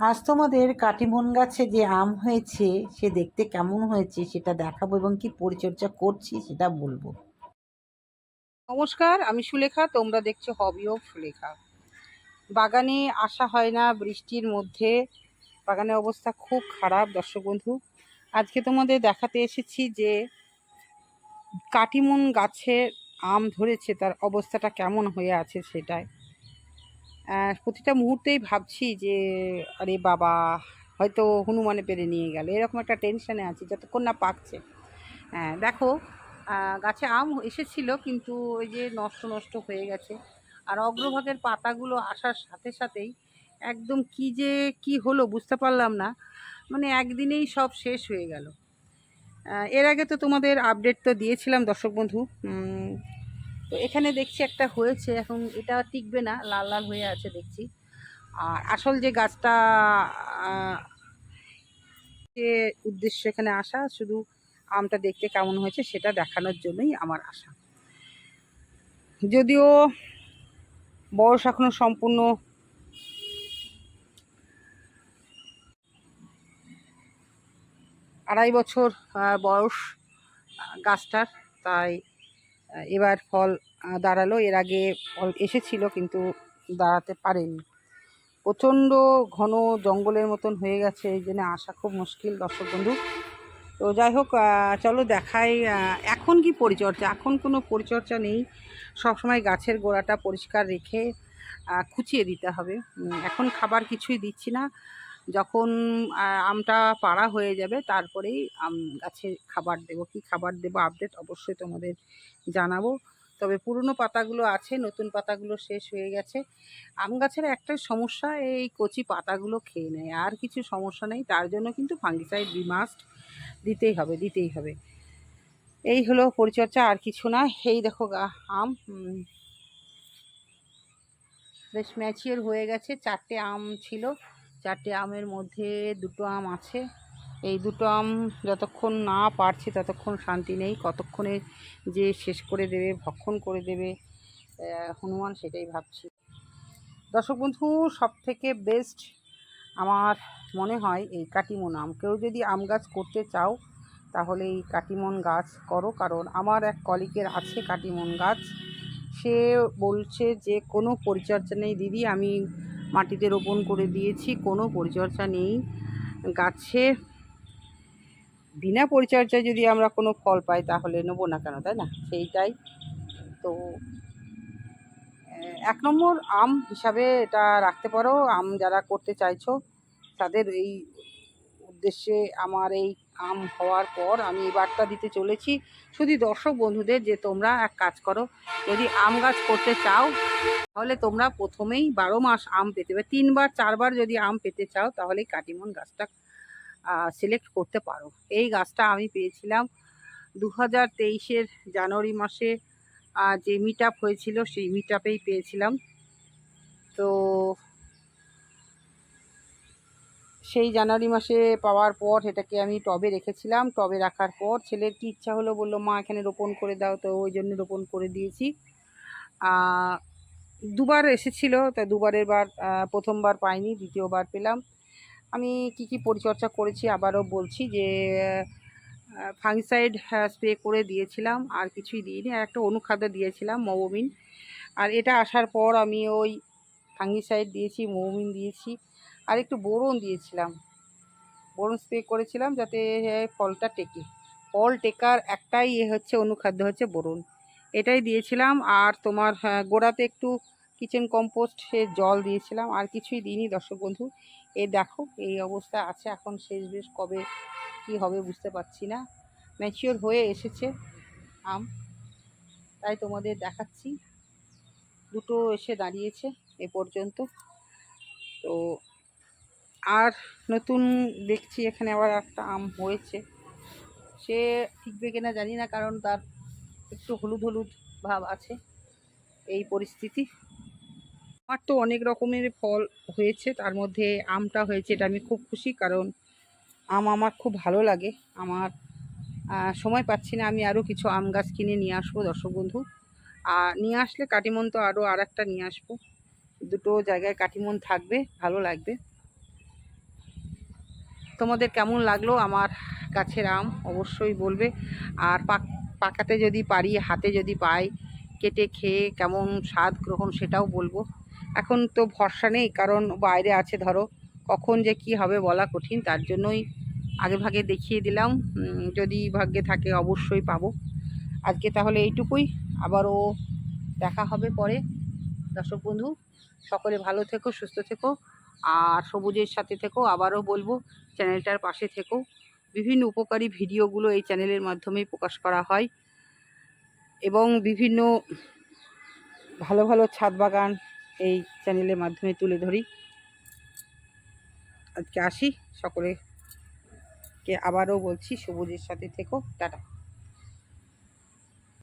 আজ তোমাদের কাটিমন গাছে যে আম হয়েছে সে দেখতে কেমন হয়েছে সেটা দেখাবো এবং কি পরিচর্যা করছি সেটা বলব। নমস্কার আমি সুলেখা তোমরা দেখছ হবি অফ সুলেখা। বাগানে আসা হয় না বৃষ্টির মধ্যে বাগানের অবস্থা খুব খারাপ দর্শক বন্ধু। আজকে তোমাদের দেখাতে এসেছি যে কাটিমন গাছে আম ধরেছে তার অবস্থাটা কেমন হয়ে আছে আহ, প্রতিটা মুহূর্তেই ভাবছি যে, আরে বাবা, হয়তো হনুমানে পেরে নিয়ে গেল। এরকম একটা টেনশানে আছি, যতক্ষণ না পাকছে। হ্যাঁ দেখো গাছে আম এসেছিল, কিন্তু ওই যে নষ্ট নষ্ট হয়ে গেছে। আর অগ্রভাগের পাতাগুলো আসার সাথে সাথেই একদম কি যে কি হলো বুঝতে পারলাম না। মানে একদিনেই সব শেষ হয়ে গেল। এর আগে তো তোমাদের আপডেট তো দিয়েছিলাম দর্শক বন্ধু। তো এখানে দেখছি একটা হয়েছে, এখন এটা টিকবে না, লাল লাল হয়ে আছে দেখছি। আর আসল যে গাছটা যে উদ্দেশ্য এখানে আসা, শুধু আমটা দেখতে কেমন হয়েছে সেটা দেখানোর জন্যই আমার আশা। যদিও বয়স এখনও সম্পূর্ণ আড়াই বছর বয়স গাছটার, তাই এবার ফল দাঁড়াল। এর আগে ফল এসেছিল কিন্তু দাঁড়াতে পারেনি। প্রচণ্ড ঘন জঙ্গলের মতন হয়ে গেছে, এই জন্য আসা খুব মুশকিল, দর্শক বন্ধু। তো যাই হোক চলো দেখাই এখন কি পরিচর্যা? এখন কোনো পরিচর্যা নেই। সবসময় গাছের গোড়াটা পরিষ্কার রেখে খুঁচিয়ে দিতে হবে। এখন খাবার কিছুই দিচ্ছি না। যখন আমটা পাড়া হয়ে যাবে, তারপরেই আম গাছে খাবার দেবো। কি খাবার দেবো আপডেট অবশ্যই তোমাদের জানাব। তবে পুরনো পাতাগুলো আছে, নতুন পাতাগুলো শেষ হয়ে গেছে। আম গাছের একটাই সমস্যা, এই কচি পাতাগুলো খেয়ে নেয়। আর কিছু সমস্যা নেই, তার জন্য কিন্তু ফাঙ্গিসাইড বিমাস্ট দিতেই হবে দিতেই হবে। এই হলো পরিচর্যা, আর কিছু না। এই দেখো আম বেশ ম্যাচিওর হয়ে গেছে। চারটে আম ছিল। চারটে আমের মধ্যে দুটো আম আছে। এই দুটো আম যতক্ষণ না পারছি ততক্ষণ শান্তি নেই। কতক্ষণে যে শেষ করে দেবে, ভক্ষণ করে দেবে হনুমান সেটাই ভাবছি। দর্শক বন্ধু সব থেকে বেস্ট আমার মনে হয় এই কাটিমন আম। কেউ যদি আম গাছ করতে চাও, তাহলে এই কাটিমন গাছ করো। কারণ আমার এক কলিকের আছে কাটিমন গাছ। সে বলছে যে, কোনো পরিচর্যা নেই, দিদি, আমি মাটিতে রোপণ করে দিয়েছি, কোনো পরিচর্যা নেই। গাছে বিনা পরিচর্যায় যদি আমরা কোনো ফল পাই তাহলে নেব না কেন, তাই না? সেইটাই। তো এক নম্বর আম হিসাবে এটা রাখতে পারো। আম যারা করতে চাইছো, তাদের এই উদ্দেশ্যে আমার এই আম হওয়ার পর আমি এই বার্তা দিতে চলেছি। শুধু দর্শক বন্ধুদের যে তোমরা এক কাজ করো, যদি আম গাছ করতে চাও, তাহলে তোমরা প্রথমেই বারো মাস আম পেতে পারো। তিনবার, চারবার যদি আম পেতে চাও তাহলে কাটিমন গাছটা সিলেক্ট করতে পারো। এই গাছটা আমি পেয়েছিলাম দু হাজার তেইশের জানুয়ারি মাসে। যে মিট হয়েছিল, সেই মিট পেয়েছিলাম। তো সেই জানুয়ারি মাসে পাওয়ার পর এটাকে আমি টবে রেখেছিলাম। টবে রাখার পর ছেলের কি ইচ্ছা হলো বলল, মা, এখানে রোপণ করে দাও। তো ওই জন্য রোপণ করে দিয়েছি। দুবার এসেছিল, তা দুবারের বার প্রথমবার পাইনি, দ্বিতীয়বার পেলাম। আমি কি কি পরিচর্যা করেছি আবারও বলছি যে ফাঙ্গিসাইড স্প্রে করে দিয়েছিলাম, আর কিছুই দিইনি। আর একটা অনুখাদ্য দিয়েছিলাম, মৌমিন। আর এটা আসার পর আমি ওই ফাঙ্গিসাইড দিয়েছি, মৌমিন দিয়েছি। আর একটু বোরন দিয়েছিলাম। বোরন স্প্রে করেছিলাম যাতে ফলটা টেকে। ফল টেকার একটাই ইয়ে হচ্ছে অনুখাদ্য হচ্ছে বোরন। এটাই দিয়েছিলাম আর তোমার আহ, গোড়াতে একটু কিচেন কম্পোস্ট সে জল দিয়েছিলাম। আর কিছুই দিইনি দর্শক বন্ধু। এ দেখো এই অবস্থা আছে এখন শেষ বেশ কবে কি হবে বুঝতে পারছি না। ম্যাচিওর হয়ে এসেছে আম। তাই তোমাদের দেখাচ্ছি। দুটো এসে দাঁড়িয়েছে এ পর্যন্ত। তো আর নতুন দেখছি এখানে আবার একটা আম হয়েছে। সে ঠিকবে কিনা জানি না, কারণ তার একটু হলুদ হলুদ ভাব আছে এই পরিস্থিতি। আমার তো অনেক রকমের ফল হয়েছে, তার মধ্যে আমটা হয়েছে, এটা আমি খুব খুশি, কারণ আম আমার খুব ভালো লাগে। আমার সময় পাচ্ছি না আমি আরও কিছু আম গাছ কিনে নিয়ে আসব, দর্শক বন্ধু। আর নিয়ে আসলে কাটিমন তো আরও আর একটা নিয়ে আসব। দুটো জায়গায় কাটিমন থাকবে, ভালো লাগবে। তোমাদের কেমন লাগল? আমার গাছের আম অবশ্যই বলবে। আর পাক, পাকাতে যদি পারি, হাতে যদি পাই, কেটে খেয়ে কেমন স্বাদ গ্রহণ সেটাও বলব। এখন তো ভরসা নেই, কারণ বাইরে আছে, ধরো। কখন যে কি হবে বলা কঠিন, তার জন্যই আগে ভাগে দেখিয়ে দিলাম। যদি ভাগ্যে থাকে অবশ্যই পাবো। আজকে তাহলে এইটুকুই। আবারও দেখা হবে পরে। দর্শক বন্ধু, সকলে ভালো থেকো, সুস্থ থেকো। আর সবুজের সাথে থেকেও আবারও বলব, চ্যানেলটার পাশে থেকেও বিভিন্ন উপকারী ভিডিওগুলো এই চ্যানেলের মাধ্যমেই প্রকাশ করা হয় এবং বিভিন্ন ভালো ভালো ছাদ বাগান এই চ্যানেলের মাধ্যমে তুলে ধরি। আজকে আসি সকলে কে আবারও বলছি সবুজের সাথে থেকো টাটা।